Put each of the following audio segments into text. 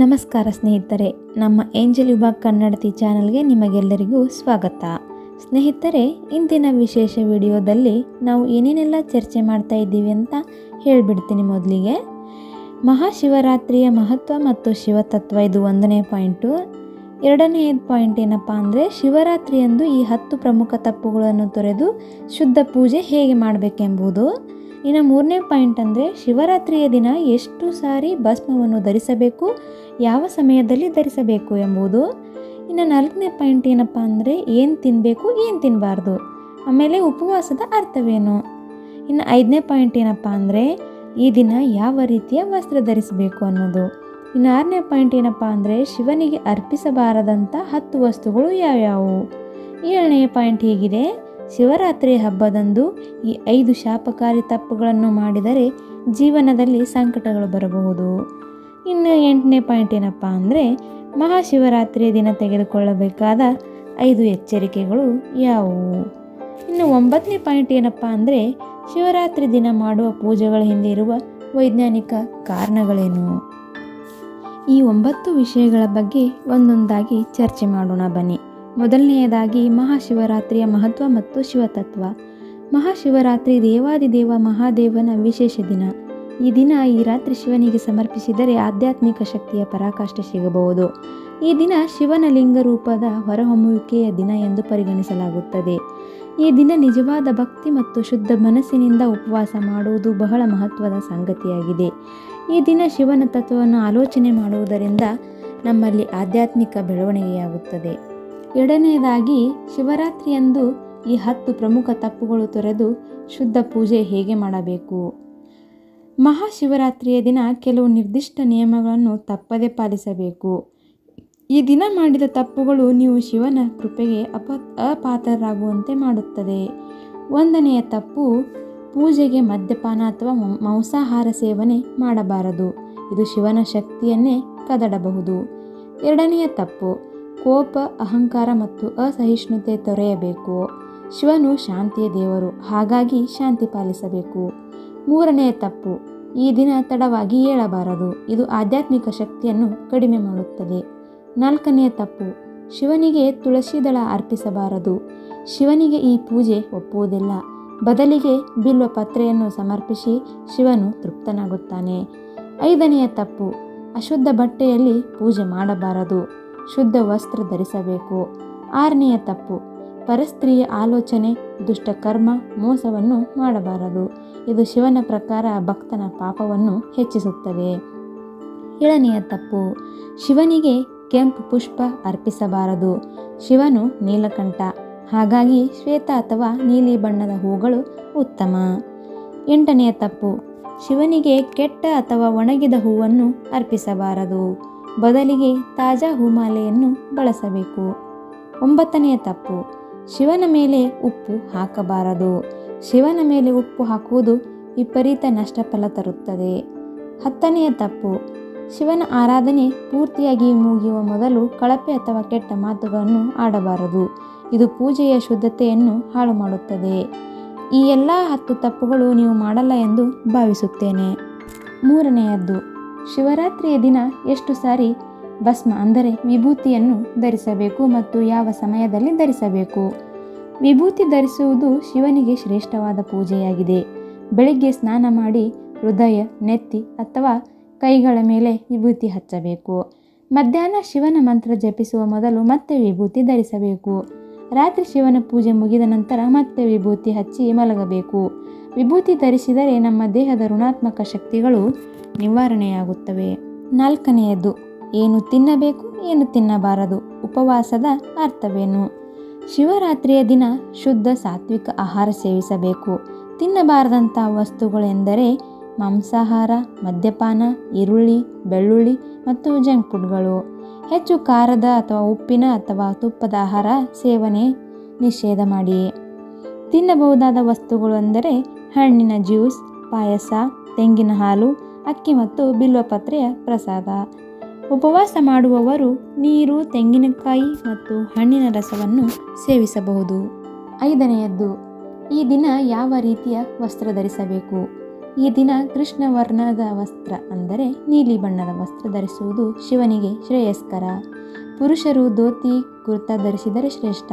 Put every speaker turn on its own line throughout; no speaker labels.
ನಮಸ್ಕಾರ ಸ್ನೇಹಿತರೆ, ನಮ್ಮ ಏಂಜಲ್ ವಿಭಾಗ್ ಕನ್ನಡತಿ ಚಾನಲ್ಗೆ ನಿಮಗೆಲ್ಲರಿಗೂ ಸ್ವಾಗತ. ಸ್ನೇಹಿತರೆ, ಇಂದಿನ ವಿಶೇಷ ವಿಡಿಯೋದಲ್ಲಿ ನಾವು ಏನೇನೆಲ್ಲ ಚರ್ಚೆ ಮಾಡ್ತಾ ಇದ್ದೀವಿ ಅಂತ ಹೇಳಿಬಿಡ್ತೀನಿ ಮೊದಲಿಗೆ. ಮಹಾಶಿವರಾತ್ರಿಯ ಮಹತ್ವ ಮತ್ತು ಶಿವತತ್ವ ಇದು ಒಂದನೇ ಪಾಯಿಂಟು. ಎರಡನೇ ಪಾಯಿಂಟ್ ಏನಪ್ಪ ಅಂದರೆ, ಶಿವರಾತ್ರಿಯಂದು ಈ ಹತ್ತು ಪ್ರಮುಖ ತಪ್ಪುಗಳನ್ನು ತೊರೆದು ಶುದ್ಧ ಪೂಜೆ ಹೇಗೆ ಮಾಡಬೇಕೆಂಬುದು. ಇನ್ನು ಮೂರನೇ ಪಾಯಿಂಟ್ ಅಂದರೆ ಶಿವರಾತ್ರಿಯ ದಿನ ಎಷ್ಟು ಸಾರಿ ಭಸ್ಮವನ್ನು ಧರಿಸಬೇಕು, ಯಾವ ಸಮಯದಲ್ಲಿ ಧರಿಸಬೇಕು ಎಂಬುದು. ಇನ್ನು ನಾಲ್ಕನೇ ಪಾಯಿಂಟ್ ಏನಪ್ಪ ಅಂದರೆ ಏನು ತಿನ್ನಬೇಕು ಏನು ತಿನ್ನಬಾರ್ದು ಆಮೇಲೆ ಉಪವಾಸದ ಅರ್ಥವೇನು. ಇನ್ನು ಐದನೇ ಪಾಯಿಂಟ್ ಏನಪ್ಪ ಅಂದರೆ ಈ ದಿನ ಯಾವ ರೀತಿಯ ವಸ್ತ್ರ ಧರಿಸಬೇಕು ಅನ್ನೋದು. ಇನ್ನು ಆರನೇ ಪಾಯಿಂಟ್ ಏನಪ್ಪ ಅಂದರೆ ಶಿವನಿಗೆ ಅರ್ಪಿಸಬಾರದಂಥ ಹತ್ತು ವಸ್ತುಗಳು ಯಾವ್ಯಾವು. ಏಳನೇ ಪಾಯಿಂಟ್ ಹೀಗಿದೆ ಶಿವರಾತ್ರಿ ಹಬ್ಬದಂದು ಈ ಐದು ಶಾಪಕಾರಿ ತಪ್ಪುಗಳನ್ನು ಮಾಡಿದರೆ ಜೀವನದಲ್ಲಿ ಸಂಕಟಗಳು ಬರಬಹುದು. ಇನ್ನು ಎಂಟನೇ ಪಾಯಿಂಟ್ ಏನಪ್ಪ ಅಂದರೆ ಮಹಾಶಿವರಾತ್ರಿಯ ದಿನ ತೆಗೆದುಕೊಳ್ಳಬೇಕಾದ ಐದು ಎಚ್ಚರಿಕೆಗಳು ಯಾವುವು? ಇನ್ನು ಒಂಬತ್ತನೇ ಪಾಯಿಂಟ್ ಏನಪ್ಪ ಅಂದರೆ ಶಿವರಾತ್ರಿ ದಿನ ಮಾಡುವ ಪೂಜೆಗಳ ಹಿಂದೆ ಇರುವ ವೈಜ್ಞಾನಿಕ ಕಾರಣಗಳೇನು? ಈ ಒಂಬತ್ತು ವಿಷಯಗಳ ಬಗ್ಗೆ ಒಂದೊಂದಾಗಿ ಚರ್ಚೆ ಮಾಡೋಣ ಬನ್ನಿ. ಮೊದಲನೆಯದಾಗಿ ಮಹಾಶಿವರಾತ್ರಿಯ ಮಹತ್ವ ಮತ್ತು ಶಿವತತ್ವ. ಮಹಾಶಿವರಾತ್ರಿ ದೇವಾದಿದೇವ ಮಹಾದೇವನ ವಿಶೇಷ ದಿನ. ಈ ದಿನ ಈ ರಾತ್ರಿ ಶಿವನಿಗೆ ಸಮರ್ಪಿಸಿದರೆ ಆಧ್ಯಾತ್ಮಿಕ ಶಕ್ತಿಯ ಪರಾಕಾಷ್ಠೆ ಸಿಗಬಹುದು. ಈ ದಿನ ಶಿವನ ಲಿಂಗ ರೂಪದ ಹೊರಹೊಮ್ಮುವಿಕೆಯ ದಿನ ಎಂದು ಪರಿಗಣಿಸಲಾಗುತ್ತದೆ. ಈ ದಿನ ನಿಜವಾದ ಭಕ್ತಿ ಮತ್ತು ಶುದ್ಧ ಮನಸ್ಸಿನಿಂದ ಉಪವಾಸ ಮಾಡುವುದು ಬಹಳ ಮಹತ್ವದ ಸಂಗತಿಯಾಗಿದೆ. ಈ ದಿನ ಶಿವನ ತತ್ವವನ್ನು ಆಲೋಚನೆ ಮಾಡುವುದರಿಂದ ನಮ್ಮಲ್ಲಿ ಆಧ್ಯಾತ್ಮಿಕ ಬೆಳವಣಿಗೆಯಾಗುತ್ತದೆ. ಎರಡನೆಯದಾಗಿ ಶಿವರಾತ್ರಿಯಂದು ಈ ಹತ್ತು ಪ್ರಮುಖ ತಪ್ಪುಗಳು ತೊರೆದು ಶುದ್ಧ ಪೂಜೆ ಹೇಗೆ ಮಾಡಬೇಕು? ಮಹಾಶಿವರಾತ್ರಿಯ ದಿನ ಕೆಲವು ನಿರ್ದಿಷ್ಟ ನಿಯಮಗಳನ್ನು ತಪ್ಪದೇ ಪಾಲಿಸಬೇಕು. ಈ ದಿನ ಮಾಡಿದ ತಪ್ಪುಗಳು ನೀವು ಶಿವನ ಕೃಪೆಗೆ ಅಪ, ಅಪಾತ್ರರಾಗುವಂತೆ ಮಾಡುತ್ತದೆ. ಒಂದನೆಯ ತಪ್ಪು, ಪೂಜೆಗೆ ಮದ್ಯಪಾನ ಅಥವಾ ಮಾಂಸಾಹಾರ ಸೇವನೆ ಮಾಡಬಾರದು. ಇದು ಶಿವನ ಶಕ್ತಿಯನ್ನೇ ಕದಡಬಹುದು. ಎರಡನೆಯ ತಪ್ಪು ಕೋಪ, ಅಹಂಕಾರ ಮತ್ತು ಅಸಹಿಷ್ಣುತೆ ತೊರೆಯಬೇಕು. ಶಿವನು ಶಾಂತಿಯ ದೇವರು, ಹಾಗಾಗಿ ಶಾಂತಿ ಪಾಲಿಸಬೇಕು. ಮೂರನೆಯ ತಪ್ಪು, ಈ ದಿನ ತಡವಾಗಿ ಏಳಬಾರದು. ಇದು ಆಧ್ಯಾತ್ಮಿಕ ಶಕ್ತಿಯನ್ನು ಕಡಿಮೆ ಮಾಡುತ್ತದೆ. ನಾಲ್ಕನೆಯ ತಪ್ಪು, ಶಿವನಿಗೆ ತುಳಸಿ ದಳ ಅರ್ಪಿಸಬಾರದು. ಶಿವನಿಗೆ ಈ ಪೂಜೆ ಒಪ್ಪುವುದಿಲ್ಲ. ಬದಲಿಗೆ ಬಿಲ್ವ ಪತ್ರೆಯನ್ನು ಸಮರ್ಪಿಸಿ ಶಿವನು ತೃಪ್ತನಾಗುತ್ತಾನೆ. ಐದನೆಯ ತಪ್ಪು, ಅಶುದ್ಧ ಬಟ್ಟೆಯಲ್ಲಿ ಪೂಜೆ ಮಾಡಬಾರದು. ಶುದ್ಧ ವಸ್ತ್ರ ಧರಿಸಬೇಕು. ಆರನೆಯ ತಪ್ಪು. ಪರಸ್ತ್ರೀಯ ಆಲೋಚನೆ ದುಷ್ಟಕರ್ಮ ಮೋಸವನ್ನು ಮಾಡಬಾರದು. ಇದು ಶಿವನ ಪ್ರಕಾರ ಭಕ್ತನ ಪಾಪವನ್ನು ಹೆಚ್ಚಿಸುತ್ತದೆ. ಏಳನೆಯ ತಪ್ಪು. ಶಿವನಿಗೆ ಕೆಂಪು ಪುಷ್ಪ ಅರ್ಪಿಸಬಾರದು. ಶಿವನು ನೀಲಕಂಠ. ಹಾಗಾಗಿ ಶ್ವೇತ ಅಥವಾ ನೀಲಿ ಬಣ್ಣದ ಹೂಗಳು ಉತ್ತಮ. ಎಂಟನೆಯ ತಪ್ಪು. ಶಿವನಿಗೆ ಕೆಟ್ಟ ಅಥವಾ ಒಣಗಿದ ಹೂವನ್ನು ಅರ್ಪಿಸಬಾರದು. ಬದಲಿಗೆ ತಾಜಾ ಹೂಮಾಲೆಯನ್ನು ಬಳಸಬೇಕು. ಒಂಬತ್ತನೆಯ ತಪ್ಪು. ಶಿವನ ಮೇಲೆ ಉಪ್ಪು ಹಾಕಬಾರದು. ಶಿವನ ಮೇಲೆ ಉಪ್ಪು ಹಾಕುವುದು ವಿಪರೀತ ನಷ್ಟಫಲ ತರುತ್ತದೆ. ಹತ್ತನೆಯ ತಪ್ಪು. ಶಿವನ ಆರಾಧನೆ ಪೂರ್ತಿಯಾಗಿ ಮುಗಿಯುವ ಮೊದಲು ಕಳಪೆ ಅಥವಾ ಕೆಟ್ಟ ಮಾತುಗಳನ್ನು ಆಡಬಾರದು. ಇದು ಪೂಜೆಯ ಶುದ್ಧತೆಯನ್ನು ಹಾಳು ಮಾಡುತ್ತದೆ. ಈ ಎಲ್ಲ ಹತ್ತು ತಪ್ಪುಗಳು ನೀವು ಮಾಡಲ್ಲ ಎಂದು ಭಾವಿಸುತ್ತೇನೆ. ಮೂರನೆಯದ್ದು. ಶಿವರಾತ್ರಿಯ ದಿನ ಎಷ್ಟು ಸಾರಿ ಭಸ್ಮ ಅಂದರೆ ವಿಭೂತಿಯನ್ನು ಧರಿಸಬೇಕು ಮತ್ತು ಯಾವ ಸಮಯದಲ್ಲಿ ಧರಿಸಬೇಕು? ವಿಭೂತಿ ಧರಿಸುವುದು ಶಿವನಿಗೆ ಶ್ರೇಷ್ಠವಾದ ಪೂಜೆಯಾಗಿದೆ. ಬೆಳಿಗ್ಗೆ ಸ್ನಾನ ಮಾಡಿ ಹೃದಯ ನೆತ್ತಿ ಅಥವಾ ಕೈಗಳ ಮೇಲೆ ವಿಭೂತಿ ಹಚ್ಚಬೇಕು. ಮಧ್ಯಾಹ್ನ ಶಿವನ ಮಂತ್ರ ಜಪಿಸುವ ಮೊದಲು ಮತ್ತೆ ವಿಭೂತಿ ಧರಿಸಬೇಕು. ರಾತ್ರಿ ಶಿವನ ಪೂಜೆ ಮುಗಿದ ನಂತರ ಮತ್ತೆ ವಿಭೂತಿ ಹಚ್ಚಿ ಮಲಗಬೇಕು. ವಿಭೂತಿ ಧರಿಸಿದರೆ ನಮ್ಮ ದೇಹದ ಋಣಾತ್ಮಕ ಶಕ್ತಿಗಳು ನಿವಾರಣೆಯಾಗುತ್ತವೆ. ನಾಲ್ಕನೆಯದು, ಏನು ತಿನ್ನಬೇಕು, ಏನು ತಿನ್ನಬಾರದು, ಉಪವಾಸದ ಅರ್ಥವೇನು? ಶಿವರಾತ್ರಿಯ ದಿನ ಶುದ್ಧ ಸಾತ್ವಿಕ ಆಹಾರ ಸೇವಿಸಬೇಕು. ತಿನ್ನಬಾರದಂಥ ವಸ್ತುಗಳೆಂದರೆ ಮಾಂಸಾಹಾರ, ಮದ್ಯಪಾನ, ಈರುಳ್ಳಿ, ಬೆಳ್ಳುಳ್ಳಿ ಮತ್ತು ಜಂಕ್ ಫುಡ್ಗಳು. ಹೆಚ್ಚು ಖಾರದ ಅಥವಾ ಉಪ್ಪಿನ ಅಥವಾ ತುಪ್ಪದ ಆಹಾರ ಸೇವನೆ ನಿಷೇಧ ಮಾಡಿ ತಿನ್ನಬಹುದಾದ ವಸ್ತುಗಳು ಅಂದರೆ ಹಣ್ಣಿನ ಜ್ಯೂಸ್, ಪಾಯಸ, ತೆಂಗಿನ ಹಾಲು ಅಕ್ಕಿ ಮತ್ತು ಬಿಲ್ವಪತ್ರೆಯ ಪ್ರಸಾದ. ಉಪವಾಸ ಮಾಡುವವರು ನೀರು, ತೆಂಗಿನಕಾಯಿ ಮತ್ತು ಹಣ್ಣಿನ ರಸವನ್ನು ಸೇವಿಸಬಹುದು. ಐದನೆಯದ್ದು, ಈ ದಿನ ಯಾವ ರೀತಿಯ ವಸ್ತ್ರ ಧರಿಸಬೇಕು? ಈ ದಿನ ಕೃಷ್ಣ ವರ್ಣದ ವಸ್ತ್ರ ಅಂದರೆ ನೀಲಿ ಬಣ್ಣದ ವಸ್ತ್ರ ಧರಿಸುವುದು ಶಿವನಿಗೆ ಶ್ರೇಯಸ್ಕರ. ಪುರುಷರು ಧೋತಿ, ಕುರ್ತಾ ಧರಿಸಿದರೆ ಶ್ರೇಷ್ಠ.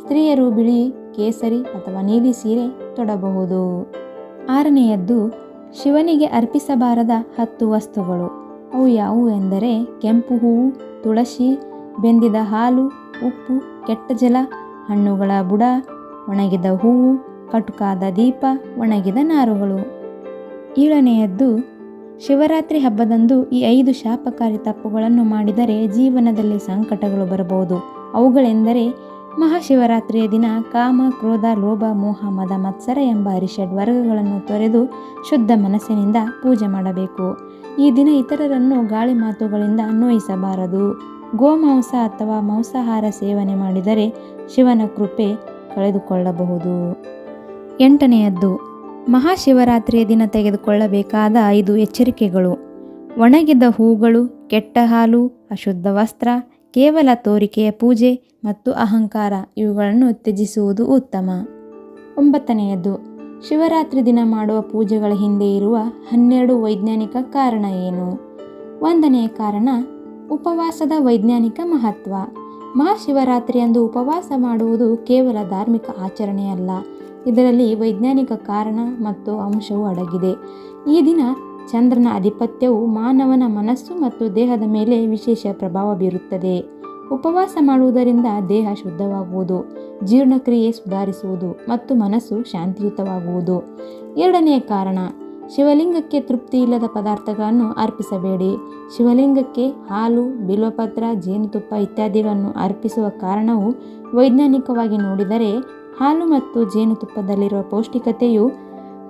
ಸ್ತ್ರೀಯರು ಬಿಳಿ, ಕೇಸರಿ ಅಥವಾ ನೀಲಿ ಸೀರೆ ತೊಡಬಹುದು. ಆರನೆಯದ್ದು ಶಿವನಿಗೆ ಅರ್ಪಿಸಬಾರದ ಹತ್ತು ವಸ್ತುಗಳು. ಅವು ಯಾವುವು ಎಂದರೆ ಕೆಂಪು ಹೂವು, ತುಳಸಿ, ಬೆಂದಿದ ಹಾಲು, ಉಪ್ಪು, ಕೆಟ್ಟ ಜಲ, ಹಣ್ಣುಗಳ ಬುಡ, ಒಣಗಿದ ಹೂವು, ಕಟುಕಾದ ದೀಪ, ಒಣಗಿದ ನಾರುಗಳು. ಏಳನೆಯದ್ದು, ಶಿವರಾತ್ರಿ ಹಬ್ಬದಂದು ಈ ಐದು ಶಾಪಕಾರಿ ತಪ್ಪುಗಳನ್ನು ಮಾಡಿದರೆ ಜೀವನದಲ್ಲಿ ಸಂಕಟಗಳು ಬರಬಹುದು. ಅವುಗಳೆಂದರೆ ಮಹಾಶಿವರಾತ್ರಿಯ ದಿನ ಕಾಮ, ಕ್ರೋಧ, ಲೋಭ, ಮೋಹ, ಮದ, ಮತ್ಸರ ಎಂಬ ಅರಿಷಡ್ ವರ್ಗಗಳನ್ನು ತೊರೆದು ಶುದ್ಧ ಮನಸ್ಸಿನಿಂದ ಪೂಜೆ ಮಾಡಬೇಕು. ಈ ದಿನ ಇತರರನ್ನು ಗಾಳಿ ಮಾತುಗಳಿಂದ ನೋಯಿಸಬಾರದು. ಗೋಮಾಂಸ ಅಥವಾ ಮಾಂಸಾಹಾರ ಸೇವನೆ ಮಾಡಿದರೆ ಶಿವನ ಕೃಪೆ ಕಳೆದುಕೊಳ್ಳಬಹುದು. ಎಂಟನೆಯದ್ದು, ಮಹಾಶಿವರಾತ್ರಿಯ ದಿನ ತೆಗೆದುಕೊಳ್ಳಬೇಕಾದ ಐದು ಎಚ್ಚರಿಕೆಗಳು. ಒಣಗಿದ ಹೂಗಳು, ಕೆಟ್ಟ ಹಾಲು, ಅಶುದ್ಧ ವಸ್ತ್ರ ಕೇವಲ ತೋರಿಕೆಯ ಪೂಜೆ ಮತ್ತು ಅಹಂಕಾರ ಇವುಗಳನ್ನು ತ್ಯಜಿಸುವುದು ಉತ್ತಮ. ಒಂಬತ್ತನೆಯದು, ಶಿವರಾತ್ರಿ ದಿನ ಮಾಡುವ ಪೂಜೆಗಳ ಹಿಂದೆ ಇರುವ ಹನ್ನೆರಡು ವೈಜ್ಞಾನಿಕ ಕಾರಣ ಏನು? ಒಂದನೆಯ ಕಾರಣ, ಉಪವಾಸದ ವೈಜ್ಞಾನಿಕ ಮಹತ್ವ. ಮಹಾಶಿವರಾತ್ರಿಯಂದು ಉಪವಾಸ ಮಾಡುವುದು ಕೇವಲ ಧಾರ್ಮಿಕ ಆಚರಣೆಯಲ್ಲ, ಇದರಲ್ಲಿ ವೈಜ್ಞಾನಿಕ ಕಾರಣ ಮತ್ತು ಅಂಶವು ಅಡಗಿದೆ. ಈ ದಿನ ಚಂದ್ರನ ಆಧಿಪತ್ಯವು ಮಾನವನ ಮನಸ್ಸು ಮತ್ತು ದೇಹದ ಮೇಲೆ ವಿಶೇಷ ಪ್ರಭಾವ ಬೀರುತ್ತದೆ. ಉಪವಾಸ ಮಾಡುವುದರಿಂದ ದೇಹ ಶುದ್ಧವಾಗುವುದು, ಜೀರ್ಣಕ್ರಿಯೆ ಸುಧಾರಿಸುವುದು ಮತ್ತು ಮನಸ್ಸು ಶಾಂತಿಯುತವಾಗುವುದು. ಎರಡನೆಯ ಕಾರಣ, ಶಿವಲಿಂಗಕ್ಕೆ ತೃಪ್ತಿ ಇಲ್ಲದ ಪದಾರ್ಥಗಳನ್ನು ಅರ್ಪಿಸಬೇಡಿ. ಶಿವಲಿಂಗಕ್ಕೆ ಹಾಲು, ಬಿಲ್ವಪತ್ರ, ಜೇನುತುಪ್ಪ ಇತ್ಯಾದಿಗಳನ್ನು ಅರ್ಪಿಸುವ ಕಾರಣವು ವೈಜ್ಞಾನಿಕವಾಗಿ ನೋಡಿದರೆ ಹಾಲು ಮತ್ತು ಜೇನುತುಪ್ಪದಲ್ಲಿರುವ ಪೌಷ್ಟಿಕತೆಯು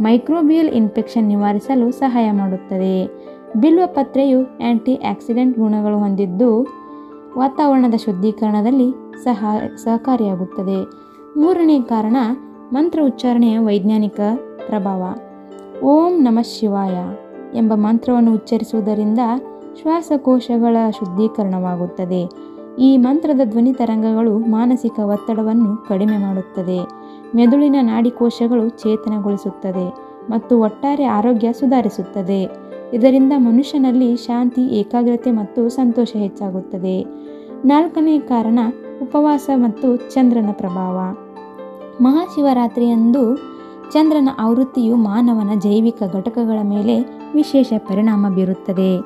ಮೈಕ್ರೋಬಿಯಲ್ ಇನ್ಫೆಕ್ಷನ್ ನಿವಾರಿಸಲು ಸಹಾಯ ಮಾಡುತ್ತದೆ. ಬಿಲ್ವಪತ್ರೆಯು ಆ್ಯಂಟಿ ಆಕ್ಸಿಡೆಂಟ್ ಗುಣಗಳು ಹೊಂದಿದ್ದು, ವಾತಾವರಣದ ಶುದ್ಧೀಕರಣದಲ್ಲಿ ಸಹ, ಸಹಕಾರಿಯಾಗುತ್ತದೆ. ಮೂರನೇ ಕಾರಣ, ಮಂತ್ರ ಉಚ್ಚಾರಣೆಯ ವೈಜ್ಞಾನಿಕ ಪ್ರಭಾವ. ಓಂ ನಮಃ ಶಿವಾಯ ಎಂಬ ಮಂತ್ರವನ್ನು ಉಚ್ಚರಿಸುವುದರಿಂದ ಶ್ವಾಸಕೋಶಗಳ ಶುದ್ಧೀಕರಣವಾಗುತ್ತದೆ. ಈ ಮಂತ್ರದ ಧ್ವನಿ ತರಂಗಗಳು ಮಾನಸಿಕ ಒತ್ತಡವನ್ನು ಕಡಿಮೆ ಮಾಡುತ್ತದೆ. ಮೆದುಳಿನ ನಾಡಿಕೋಶಗಳು ಚೇತನಗೊಳಿಸುತ್ತದೆ ಮತ್ತು ಒಟ್ಟಾರೆ ಆರೋಗ್ಯ ಸುಧಾರಿಸುತ್ತದೆ. ಇದರಿಂದ ಮನುಷ್ಯನಲ್ಲಿ ಶಾಂತಿ, ಏಕಾಗ್ರತೆ ಮತ್ತು ಸಂತೋಷ ಹೆಚ್ಚಾಗುತ್ತದೆ. ನಾಲ್ಕನೇ ಕಾರಣ, ಉಪವಾಸ ಮತ್ತು ಚಂದ್ರನ ಪ್ರಭಾವ. ಮಹಾಶಿವರಾತ್ರಿಯಂದು ಚಂದ್ರನ ಆವೃತ್ತಿಯು ಮಾನವನ ಜೈವಿಕ ಘಟಕಗಳ ಮೇಲೆ ವಿಶೇಷ ಪರಿಣಾಮ ಬೀರುತ್ತದೆ.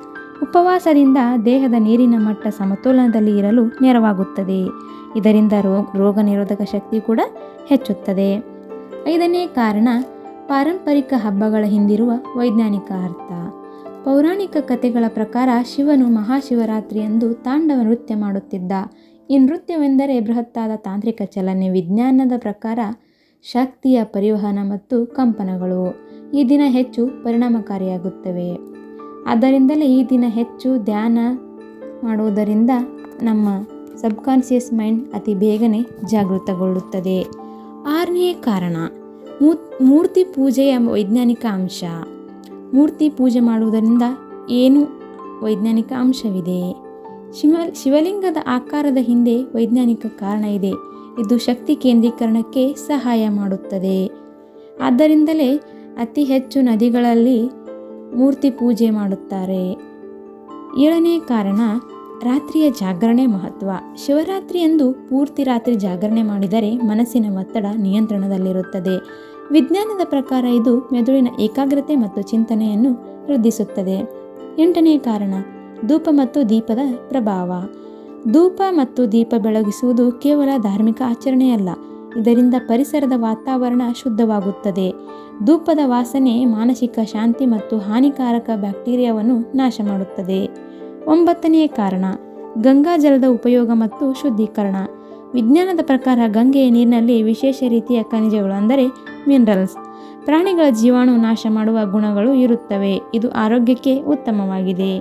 ಉಪವಾಸದಿಂದ ದೇಹದ ನೀರಿನ ಮಟ್ಟ ಸಮತೋಲನದಲ್ಲಿ ಇರಲು ನೆರವಾಗುತ್ತದೆ. ಇದರಿಂದ ರೋಗ ರೋಗ ನಿರೋಧಕ ಶಕ್ತಿ ಕೂಡ ಹೆಚ್ಚುತ್ತದೆ. ಐದನೇ ಕಾರಣ, ಪಾರಂಪರಿಕ ಹಬ್ಬಗಳ ಹಿಂದಿರುವ ವೈಜ್ಞಾನಿಕ ಅರ್ಥ. ಪೌರಾಣಿಕ ಕಥೆಗಳ ಪ್ರಕಾರ ಶಿವನು ಮಹಾಶಿವರಾತ್ರಿಯಂದು ತಾಂಡವ ನೃತ್ಯ ಮಾಡುತ್ತಿದ್ದ. ಈ ನೃತ್ಯವೆಂದರೆ ಬೃಹತ್ತಾದ ತಾಂತ್ರಿಕ ಚಲನೆ, ವಿಜ್ಞಾನದ ಪ್ರಕಾರ ಶಕ್ತಿಯ ಪರಿವಹನ ಮತ್ತು ಕಂಪನಗಳು. ಈ ದಿನ ಹೆಚ್ಚು ಪರಿಣಾಮಕಾರಿಯಾಗುತ್ತವೆ. ಆದ್ದರಿಂದಲೇ ಈ ದಿನ ಹೆಚ್ಚು ಧ್ಯಾನ ಮಾಡುವುದರಿಂದ ನಮ್ಮ ಸಬ್ಕಾನ್ಷಿಯಸ್ ಮೈಂಡ್ ಅತಿ ಬೇಗನೆ ಜಾಗೃತಗೊಳ್ಳುತ್ತದೆ. ಆರನೇ ಕಾರಣ ಮೂರ್ತಿ ಪೂಜೆಯ ವೈಜ್ಞಾನಿಕ ಅಂಶ. ಮೂರ್ತಿ ಪೂಜೆ ಮಾಡುವುದರಿಂದ ಏನು ವೈಜ್ಞಾನಿಕ ಅಂಶವಿದೆ? ಶಿವ ಶಿವಲಿಂಗದ ಆಕಾರದ ಹಿಂದೆ ವೈಜ್ಞಾನಿಕ ಕಾರಣ ಇದೆ. ಇದು ಶಕ್ತಿ ಕೇಂದ್ರೀಕರಣಕ್ಕೆ ಸಹಾಯ ಮಾಡುತ್ತದೆ. ಆದ್ದರಿಂದಲೇ ಅತಿ ಹೆಚ್ಚು ನದಿಗಳಲ್ಲಿ ಮೂರ್ತಿ ಪೂಜೆ ಮಾಡುತ್ತಾರೆ. ಏಳನೇ ಕಾರಣ ರಾತ್ರಿಯ ಜಾಗರಣೆ ಮಹತ್ವ. ಶಿವರಾತ್ರಿಯಂದು ಪೂರ್ತಿ ರಾತ್ರಿ ಜಾಗರಣೆ ಮಾಡಿದರೆ ಮನಸ್ಸಿನ ಒತ್ತಡ ನಿಯಂತ್ರಣದಲ್ಲಿರುತ್ತದೆ. ವಿಜ್ಞಾನದ ಪ್ರಕಾರ ಇದು ಮೆದುಳಿನ ಏಕಾಗ್ರತೆ ಮತ್ತು ಚಿಂತನೆಯನ್ನು ವೃದ್ಧಿಸುತ್ತದೆ. ಎಂಟನೇ ಕಾರಣ, ಧೂಪ ಮತ್ತು ದೀಪದ ಪ್ರಭಾವ. ಧೂಪ ಮತ್ತು ದೀಪ ಬೆಳಗಿಸುವುದು ಕೇವಲ ಧಾರ್ಮಿಕ ಆಚರಣೆಯಲ್ಲ, ಇದರಿಂದ ಪರಿಸರದ ವಾತಾವರಣ ಶುದ್ಧವಾಗುತ್ತದೆ. ಧೂಪದ ವಾಸನೆ ಮಾನಸಿಕ ಶಾಂತಿ ಮತ್ತು ಹಾನಿಕಾರಕ ಬ್ಯಾಕ್ಟೀರಿಯಾವನ್ನು ನಾಶ ಮಾಡುತ್ತದೆ ಒಂಬತ್ತನೆಯ ಕಾರಣ. ಗಂಗಾ ಜಲದ ಉಪಯೋಗ ಮತ್ತು ಶುದ್ಧೀಕರಣ. ವಿಜ್ಞಾನದ ಪ್ರಕಾರ ಗಂಗೆಯ ನೀರಿನಲ್ಲಿ ವಿಶೇಷ ರೀತಿಯ ಖನಿಜಗಳು ಅಂದರೆ ಮಿನರಲ್ಸ್ ಪ್ರಾಣಿಗಳ ಜೀವಾಣು ನಾಶ ಮಾಡುವ ಗುಣಗಳು ಇರುತ್ತವೆ. ಇದು ಆರೋಗ್ಯಕ್ಕೆ ಉತ್ತಮವಾಗಿದೆ.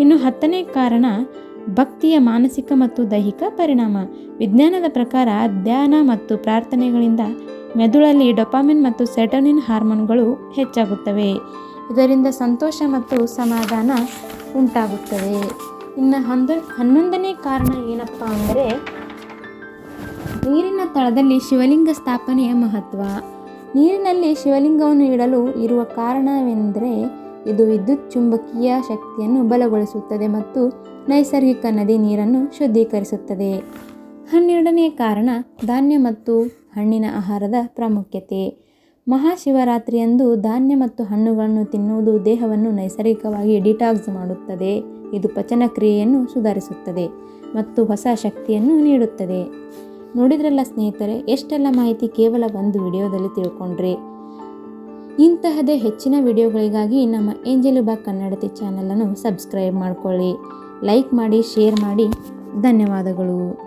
ಇನ್ನು ಹತ್ತನೇ ಕಾರಣ, ಭಕ್ತಿಯ ಮಾನಸಿಕ ಮತ್ತು ದೈಹಿಕ ಪರಿಣಾಮ. ವಿಜ್ಞಾನದ ಪ್ರಕಾರ ಧ್ಯಾನ ಮತ್ತು ಪ್ರಾರ್ಥನೆಗಳಿಂದ ಮೆದುಳಲ್ಲಿ ಡೊಪಾಮಿನ್ ಮತ್ತು ಸೆಟೋನಿನ್ ಹಾರ್ಮೋನ್ಗಳು ಹೆಚ್ಚಾಗುತ್ತವೆ. ಇದರಿಂದ ಸಂತೋಷ ಮತ್ತು ಸಮಾಧಾನ ಉಂಟಾಗುತ್ತದೆ. ಇನ್ನು ಹನ್ನೊಂದು ಹನ್ನೊಂದನೇ ಕಾರಣ ಏನಪ್ಪ ಅಂದರೆ, ನೀರಿನ ತಳದಲ್ಲಿ ಶಿವಲಿಂಗ ಸ್ಥಾಪನೆಯ ಮಹತ್ವ. ನೀರಿನಲ್ಲಿ ಶಿವಲಿಂಗವನ್ನು ಇಡಲು ಇರುವ ಕಾರಣವೆಂದರೆ, ಇದು ವಿದ್ಯುತ್ ಚುಂಬಕೀಯ ಶಕ್ತಿಯನ್ನು ಬಲಗೊಳಿಸುತ್ತದೆ ಮತ್ತು ನೈಸರ್ಗಿಕ ನದಿ ನೀರನ್ನು ಶುದ್ಧೀಕರಿಸುತ್ತದೆ. ಹನ್ನೆರಡನೇ ಕಾರಣ ಧಾನ್ಯ ಮತ್ತು ಹಣ್ಣಿನ ಆಹಾರದ ಪ್ರಾಮುಖ್ಯತೆ. ಮಹಾಶಿವರಾತ್ರಿಯಂದು ಧಾನ್ಯ ಮತ್ತು ಹಣ್ಣುಗಳನ್ನು ತಿನ್ನುವುದು ದೇಹವನ್ನು ನೈಸರ್ಗಿಕವಾಗಿ ಡಿಟಾಕ್ಸ್ ಮಾಡುತ್ತದೆ. ಇದು ಪಚನ ಕ್ರಿಯೆಯನ್ನು ಸುಧಾರಿಸುತ್ತದೆ ಮತ್ತು ಹೊಸ ಶಕ್ತಿಯನ್ನು ನೀಡುತ್ತದೆ. ನೋಡಿದ್ರಲ್ಲ ಸ್ನೇಹಿತರೆ, ಎಷ್ಟೆಲ್ಲ ಮಾಹಿತಿ ಕೇವಲ ಒಂದು ವಿಡಿಯೋದಲ್ಲಿ ತಿಳ್ಕೊಂಡ್ರಿ. ಇಂತಹದೇ ಹೆಚ್ಚಿನ ವಿಡಿಯೋಗಳಿಗಾಗಿ ನಮ್ಮ ಏಂಜಲು ಬಾ ಕನ್ನಡತಿ ಚಾನಲನ್ನು ಸಬ್ಸ್ಕ್ರೈಬ್ ಮಾಡಿಕೊಳ್ಳಿ. ಲೈಕ್ ಮಾಡಿ, ಶೇರ್ ಮಾಡಿ. ಧನ್ಯವಾದಗಳು.